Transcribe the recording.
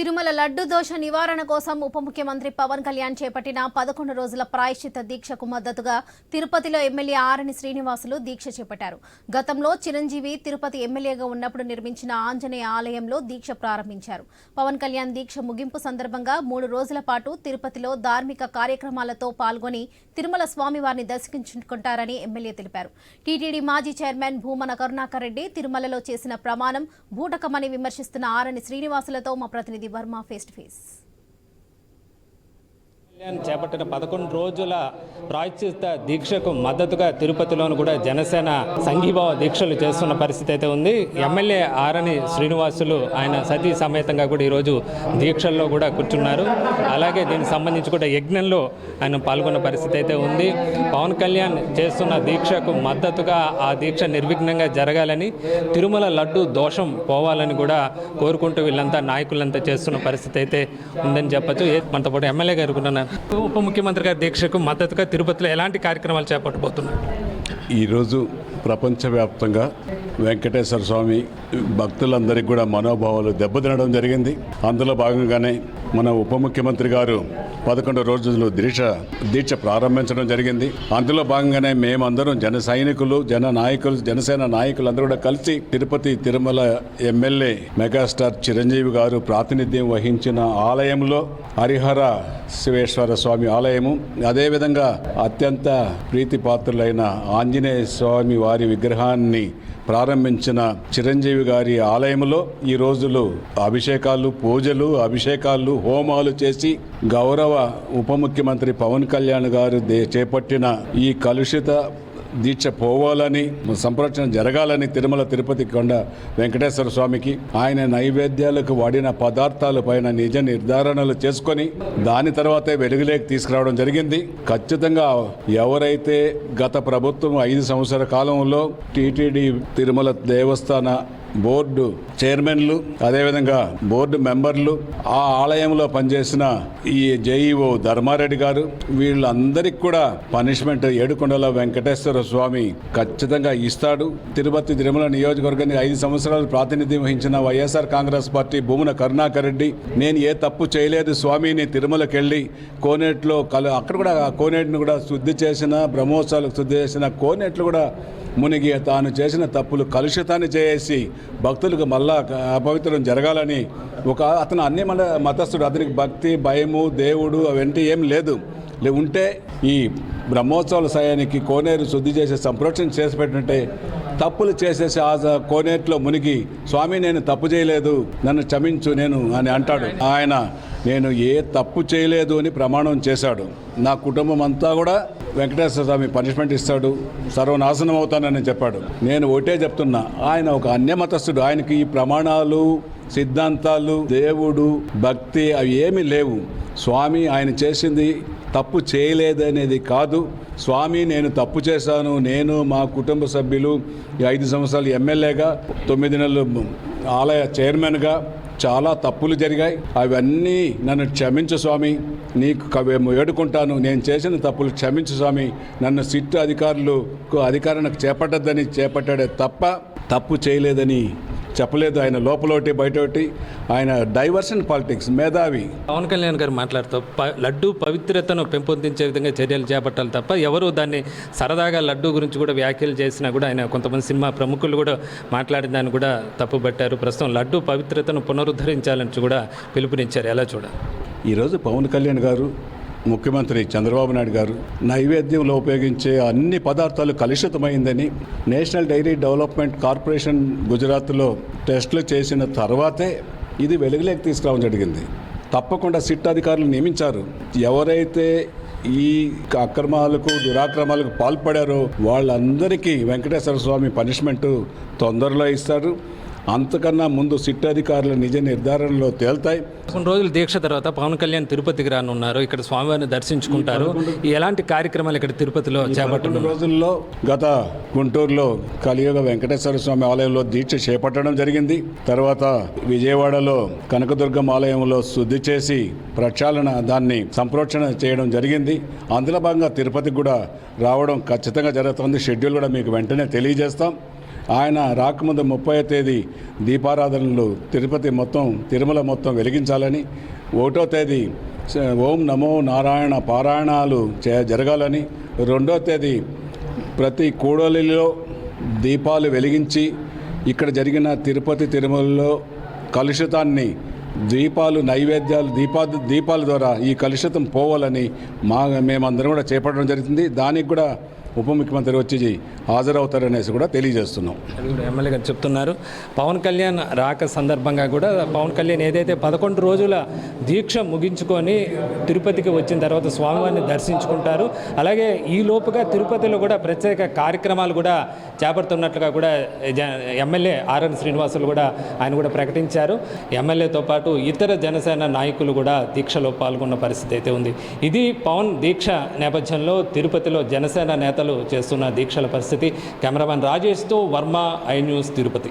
తిరుమల లడ్డు దోష నివారణ కోసం ఉప ముఖ్యమంత్రి పవన్ కళ్యాణ్ చేపట్టిన పదకొండు రోజుల ప్రాయశ్చిత దీక్షకు మద్దతుగా తిరుపతిలో ఎమ్మెల్యే ఆరణి శ్రీనివాసులు దీక్ష చేపట్టారు. గతంలో చిరంజీవి తిరుపతి ఎమ్మెల్యేగా ఉన్నప్పుడు నిర్మించిన ఆంజనేయ ఆలయంలో దీక్ష ప్రారంభించారు. పవన్ కళ్యాణ్ దీక్ష ముగింపు సందర్భంగా మూడు రోజుల పాటు తిరుపతిలో ధార్మిక కార్యక్రమాలతో పాల్గొని తిరుమల స్వామివారిని దర్శించుకుంటారని ఎమ్మెల్యే తెలిపారు. టీటీడీ మాజీ చైర్మన్ భూమన కరుణాకర్ రెడ్డి తిరుమలలో చేసిన ప్రమాణం బూటకమని విమర్శిస్తున్న ఆరణి శ్రీనివాసులతో మా ప్రతినిధి Varma face to face. Kalyan చేపట్టిన పదకొండు రోజుల ప్రాయశ్చిత దీక్షకు మద్దతుగా తిరుపతిలోను కూడా జనసేన సంఘీభావ దీక్షలు చేస్తున్న పరిస్థితి అయితే ఉంది. ఎమ్మెల్యే ఆరని శ్రీనివాసులు ఆయన సతీ సమేతంగా కూడా ఈరోజు దీక్షల్లో కూడా కూర్చున్నారు. అలాగే దీనికి సంబంధించి కూడా యజ్ఞంలో ఆయన పాల్గొన్న పరిస్థితి అయితే ఉంది. పవన్ కళ్యాణ్ చేస్తున్న దీక్షకు మద్దతుగా ఆ దీక్ష నిర్విఘ్నంగా జరగాలని తిరుమల లడ్డు దోషం పోవాలని కూడా కోరుకుంటూ వీళ్ళంతా నాయకులంతా చేస్తున్న పరిస్థితి అయితే ఉందని చెప్పచ్చు. ఏ- మనతో పాటు ఎమ్మెల్యే గారు ఉప ముఖ్యమంత్రి గారి దీక్షకు మద్దతుగా తిరుపతిలో ఎలాంటి కార్యక్రమాలు చేపట్టబోతున్నారు? ఈరోజు ప్రపంచవ్యాప్తంగా వెంకటేశ్వర స్వామి భక్తులందరికీ కూడా మనోభావాలు దెబ్బతినడం జరిగింది. అందులో భాగంగానే మన ఉప ముఖ్యమంత్రి గారు పదకొండు రోజులు దీక్ష దీక్ష ప్రారంభించడం జరిగింది. అందులో భాగంగానే మేమందరం జన సైనికులు జన నాయకులు జనసేన నాయకులు అందరూ కూడా కలిసి తిరుపతి తిరుమల ఎమ్మెల్యే మెగాస్టార్ చిరంజీవి గారు ప్రాతినిధ్యం వహించిన ఆలయంలో హరిహర శివేశ్వర స్వామి ఆలయము అదేవిధంగా అత్యంత ప్రీతిపాత్రులైన ఆంజనేయ స్వామి వారి వారి విగ్రహాన్ని ప్రారంభించిన చిరంజీవి గారి ఆలయంలో ఈ రోజులు అభిషేకాలు పూజలు అభిషేకాలు హోమాలు చేసి గౌరవ ఉప ముఖ్యమంత్రి పవన్ కళ్యాణ్ గారు దే- చేపట్టిన ఈ కలుషిత దీక్ష పోవాలని సంరక్షణ జరగాలని తిరుమల తిరుపతి కొండ వెంకటేశ్వర స్వామికి ఆయన నైవేద్యాలకు వాడిన పదార్థాల పైన నిజ నిర్ధారణలు చేసుకొని దాని తర్వాతే వెలుగులోకి తీసుకురావడం జరిగింది. ఖచ్చితంగా ఎవరైతే గత ప్రభుత్వం ఐదు సంవత్సరాల కాలంలో టీటీడీ తిరుమల దేవస్థాన బోర్డు చైర్మన్లు అదేవిధంగా బోర్డు మెంబర్లు ఆ ఆలయంలో పనిచేసిన ఈ జేఈఓ ధర్మారెడ్డి గారు వీళ్ళందరికీ కూడా పనిష్మెంట్ ఏడుకొండల వెంకటేశ్వర స్వామి ఖచ్చితంగా ఇస్తాడు. తిరుపతి తిరుమల నియోజకవర్గానికి ఐదు సంవత్సరాలు ప్రాతినిధ్యం వహించిన YSR Congress party Bhumana Karunakar Reddy నేను ఏ తప్పు చేయలేదు స్వామిని తిరుమలకి వెళ్ళి కోనేట్లో కల అక్కడ కూడా కోనేటిని కూడా శుద్ధి చేసిన బ్రహ్మోత్సవాలకు శుద్ధి చేసిన కోనేట్లు కూడా మునిగి తాను చేసిన తప్పులు కలుషితాన్ని చేసి భక్తులకు మళ్ళా అపవిత్రం జరగాలని ఒక అతను అన్ని మన మతస్థుడు అతనికి భక్తి భయము దేవుడు అవంటి ఏం లేదు. లే- ఉంటే ఈ బ్రహ్మోత్సవాల సమయానికి కోనేరు శుద్ధి చేసే సంప్రోక్షణ చేసి పెట్టినట్టే తప్పులు చేసేసి ఆ కోనేట్లో మునిగి స్వామి నేను తప్పు చేయలేదు నన్ను క్షమించు నేను అని అంటాడు. ఆయన నేను ఏ తప్పు చేయలేదు అని ప్రమాణం చేశాడు. నా కుటుంబం అంతా కూడా వెంకటేశ్వర స్వామి పనిష్మెంట్ ఇస్తాడు. సర్వనాశనం అవుతానని చెప్పాడు. నేను ఒకటే చెప్తున్నా ఆయన ఒక అన్యమతస్థుడు. ఆయనకి ఈ ప్రమాణాలు సిద్ధాంతాలు దేవుడు భక్తి అవి ఏమీ లేవు. స్వామి ఆయన చేసింది తప్పు చేయలేదనేది కాదు. స్వామి నేను తప్పు చేశాను. నేను మా కుటుంబ సభ్యులు ఈ ఐదు సంవత్సరాలు ఎమ్మెల్యేగా తొమ్మిది నెలలు ఆలయ చైర్మన్గా చాలా తప్పులు జరిగాయి. అవన్నీ నన్ను క్షమించు స్వామి. నీకు వేడుకుంటాను నేను చేసిన తప్పులు క్షమించు స్వామి. నన్ను సిట్టు అధికారులకు అధికారానికి చేపట్టద్దని చేపట్టాడే తప్ప తప్పు చేయలేదని చెప్పలేదు. ఆయన లోపలోటి బయటోటి ఆయన డైవర్షన్ పాలిటిక్స్ మేధావి. పవన్ కళ్యాణ్ గారు మాట్లాడుతూ లడ్డు పవిత్రతను పెంపొందించే విధంగా చర్యలు చేపట్టాలి తప్ప ఎవరు దాన్ని సరదాగా లడ్డు గురించి కూడా వ్యాఖ్యలు చేసినా కూడా ఆయన కొంతమంది సినిమా ప్రముఖులు కూడా మాట్లాడిన దాన్ని కూడా తప్పుపట్టారు ప్రస్తుతం లడ్డు పవిత్రతను పునరుద్ధరించాలని కూడా పిలుపునిచ్చారు. ఎలా చూడాలి? ఈరోజు పవన్ కళ్యాణ్ గారు ముఖ్యమంత్రి చంద్రబాబు నాయుడు గారు నైవేద్యంలో ఉపయోగించే అన్ని పదార్థాలు కలుషితమైందని నేషనల్ డైరీ డెవలప్మెంట్ కార్పొరేషన్ గుజరాత్లో టెస్టులు చేసిన తర్వాతే ఇది వెలుగులోకి తీసుకురావడం జరిగింది. తప్పకుండా సిట్ అధికారులు నియమించారు. ఎవరైతే ఈ అక్రమాలకు దురాక్రమాలకు పాల్పడారో వాళ్ళందరికీ వెంకటేశ్వర స్వామి పనిష్మెంట్ తొందరలో ఇస్తారు. అంతకన్నా ముందు సిట్ అధికారుల నిజ నిర్ధారణలో తేల్తాయి. కొన్ని రోజుల దీక్ష తర్వాత పవన్ కళ్యాణ్ తిరుపతికి రానున్నారు. ఇక్కడ స్వామివారిని దర్శించుకుంటారు. ఎలాంటి కార్యక్రమాలు ఇక్కడ తిరుపతిలో రెండు చేపట్టనున్నారు రోజుల్లో గత గుంటూరులో కలియుగ వెంకటేశ్వర స్వామి ఆలయంలో దీక్ష చేపట్టడం జరిగింది. తర్వాత విజయవాడలో కనకదుర్గం ఆలయంలో శుద్ధి చేసి ప్రక్షాళన దాన్ని సంప్రోక్షణ చేయడం జరిగింది. అందులో భాగంగా తిరుపతికి కూడా రావడం ఖచ్చితంగా జరుగుతుంది. షెడ్యూల్ కూడా మీకు వెంటనే తెలియజేస్తాం. ఆయన రాకముందు ముప్పై తేదీ దీపారాధనలు తిరుపతి మొత్తం తిరుమల మొత్తం వెలిగించాలని ఒకటో తేదీ ఓం నమో నారాయణ పారాయణాలు చే జరగాలని రెండో తేదీ ప్రతి కూడలిలో దీపాలు వెలిగించి ఇక్కడ జరిగిన తిరుపతి తిరుమలలో కలుషితాన్ని దీపాలు నైవేద్యాలు దీపా దీపాల ద్వారా ఈ కలుషితం పోవాలని మా మేమందరం కూడా చేపట్టడం జరుగుతుంది. దానికి కూడా ఉప ముఖ్యమంత్రి వచ్చి హాజరవుతారనేసి కూడా తెలియజేస్తున్నాం. ఎమ్మెల్యేగా ఎమ్మెల్యే గారు చెప్తున్నారు. పవన్ కళ్యాణ్ రాక సందర్భంగా కూడా పవన్ కళ్యాణ్ ఏదైతే పదకొండు రోజుల దీక్ష ముగించుకొని తిరుపతికి వచ్చిన తర్వాత స్వామివారిని దర్శించుకుంటారు. అలాగే ఈ లోపుగా తిరుపతిలో కూడా ప్రత్యేక కార్యక్రమాలు కూడా చేపడుతున్నట్లుగా కూడా జ- ఎమ్మెల్యే ఆర్ఎన్ శ్రీనివాసులు కూడా ఆయన కూడా ప్రకటించారు. ఎమ్మెల్యేతో పాటు ఇతర జనసేన నాయకులు కూడా దీక్షలో పాల్గొన్న పరిస్థితి అయితే ఉంది. ఇది పవన్ దీక్ష నేపథ్యంలో తిరుపతిలో జనసేన నేత నేతలు చేస్తున్న దీక్షల పరిస్థితి. కెమెరామెన్ రాజేష్తో వర్మ ఐ న్యూస్ తిరుపతి.